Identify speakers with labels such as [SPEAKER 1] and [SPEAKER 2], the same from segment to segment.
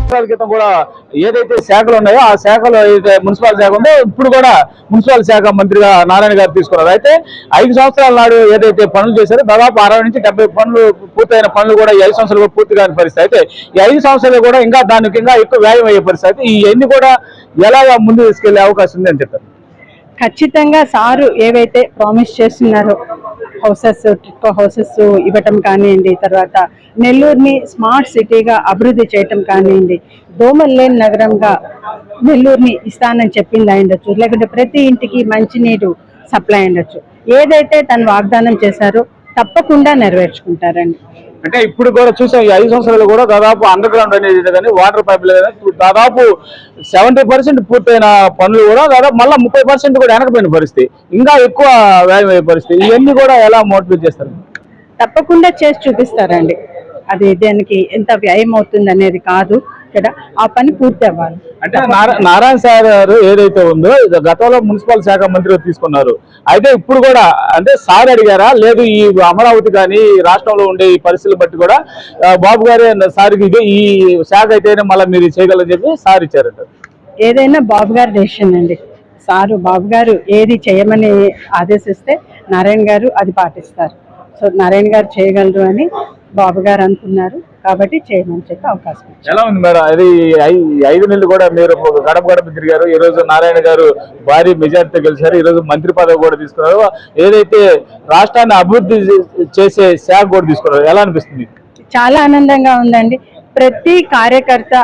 [SPEAKER 1] సంవత్సరాల క్రితం కూడా ఏదైతే శాఖలు ఉన్నాయో ఆ శాఖలో ఏదైతే మున్సిపల్ శాఖ ఉందో ఇప్పుడు కూడా మున్సిపల్ శాఖ మంత్రిగా నారాయణ గారు తీసుకున్నారు. అయితే ఐదు సంవత్సరాల నాడు ఏదైతే పనులు చేశారో దాదాపు అరవై నుంచి డెబ్బై పనులు పూర్తయిన పనులు కూడా ఈ ఐదు సంవత్సరాలు కూడా పూర్తి కాని పరిస్థితి. అయితే ఈ ఐదు సంవత్సరాలు కూడా ఇంకా దానికి ఇంకా ఎక్కువ వ్యాయం అయ్యే పరిస్థితి అయితే ఇవన్నీ కూడా ఎలాగా ముందు తీసుకెళ్ళే అవకాశం ఉంది అని చెప్పారు?
[SPEAKER 2] ఖచ్చితంగా సారు ఏవైతే ప్రామిస్ చేస్తున్నారో హౌసెస్ ట్రిప్ హౌసెస్ ఇవ్వటం కానివ్వండి తర్వాత నెల్లూరుని స్మార్ట్ సిటీగా అభివృద్ధి చేయటం కానివ్వండి దోమల్లేని నగరంగా నెల్లూరుని ఇస్తానని చెప్పింది అయ్యుండొచ్చు లేకుంటే ప్రతి ఇంటికి మంచినీరు సప్లై అయ్యుండొచ్చు ఏదైతే తను వాగ్దానం చేశారో తప్పకుండా నెరవేర్చుకుంటారండి.
[SPEAKER 1] అంటే ఇప్పుడు కూడా చూసాం ఈ ఐదు సంవత్సరాలు కూడా దాదాపు అండర్ గ్రౌండ్ అనేది కానీ వాటర్ పైపులు కానీ దాదాపు సెవెంటీ పర్సెంట్ పూర్తయిన పనులు కూడా దాదాపు మళ్ళీ ముప్పై పర్సెంట్ కూడా వెనకపోయిన పరిస్థితి. ఇంకా ఎక్కువ వ్యాయం అయ్యే పరిస్థితి. ఇవన్నీ కూడా ఎలా మోటివేట్ చేస్తారు?
[SPEAKER 2] తప్పకుండా చేసి చూపిస్తారండి. అది దానికి ఎంత వ్యయం అవుతుంది అనేది కాదు. ఇక్కడ ఆ పని పూర్తి అవ్వాలి.
[SPEAKER 1] అంటే నారా- నారాయణ సార్ గారు ఏదైతే ఉందో గతంలో మున్సిపల్ శాఖ మంత్రిగా తీసుకున్నారు. అయితే ఇప్పుడు కూడా అంటే సార్ అడిగారా లేదు ఈ అమరావతి కానీ రాష్ట్రంలో ఉండే ఈ పరిస్థితులు బట్టి కూడా బాబు గారే సార్కి ఇది ఈ శాఖ అయితేనే మళ్ళీ మీరు చేయగలని చెప్పి సార్ ఇచ్చారంట.
[SPEAKER 2] ఏదైనా బాబు గారి డెసిషన్ అండి. సారు బాబు గారు ఏది చేయమని ఆదేశిస్తే నారాయణ గారు అది పాటిస్తారు. సో నారాయణ గారు చేయగలరు అని బాబు గారు అనుకున్నారు. కాబట్టి చేయమని చెప్పి అవకాశం.
[SPEAKER 1] ఎలా ఉంది మేడం? అది ఐదు నెలలు కూడా మీరు గడప గడప తిరిగారు. ఈ రోజు నారాయణ గారు భారీ మెజార్టీతో గెలిచారు. ఈ రోజు మంత్రి పదవి కూడా తీసుకున్నారు. ఏదైతే రాష్ట్రాన్ని అభివృద్ధి చేసే శాఖ కూడా తీసుకున్నారు. ఎలా అనిపిస్తుంది?
[SPEAKER 2] చాలా ఆనందంగా ఉందండి. ప్రతి కార్యకర్త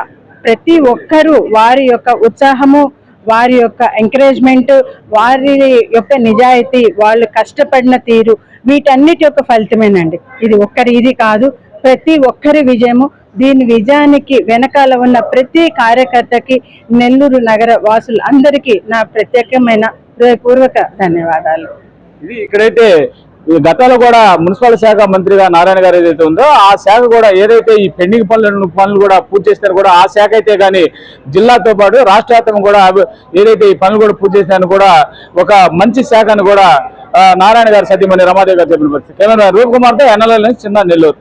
[SPEAKER 2] ప్రతి ఒక్కరూ వారి యొక్క ఉత్సాహము వారి యొక్క ఎంకరేజ్మెంట్ వారి యొక్క నిజాయితీ వాళ్ళు కష్టపడిన తీరు వీటన్నిటి యొక్క ఫలితమేనండి. ఇది ఒక్కరి ఇది కాదు. ప్రతి ఒక్కరి విజయము. దీని విజయానికి వెనకాల ఉన్న ప్రతి కార్యకర్తకి నెల్లూరు నగర వాసులు అందరికీ నా ప్రత్యేకమైన హృదయపూర్వక ధన్యవాదాలు.
[SPEAKER 1] ఇది ఇక్కడైతే గతంలో కూడా మున్సిపల్ శాఖ మంత్రిగా నారాయణ గారు ఏదైతే ఉందో ఆ శాఖ కూడా ఏదైతే ఈ పెండింగ్ పనులను పనులు కూడా పూర్తి చేస్తారో కూడా ఆ శాఖ అయితే కానీ జిల్లాతో పాటు రాష్ట్ర కూడా ఏదైతే ఈ పనులు కూడా పూర్తి చేసినారని కూడా ఒక మంచి శాఖను కూడా నారాయణ గారు సత్యమని రమాదేవి గారు చెప్పిన పరిస్థితి. కెమెరా రూప్ కుమార్తో ఎన్ఎల్ఎల్ చిన్న నెల్లూరు.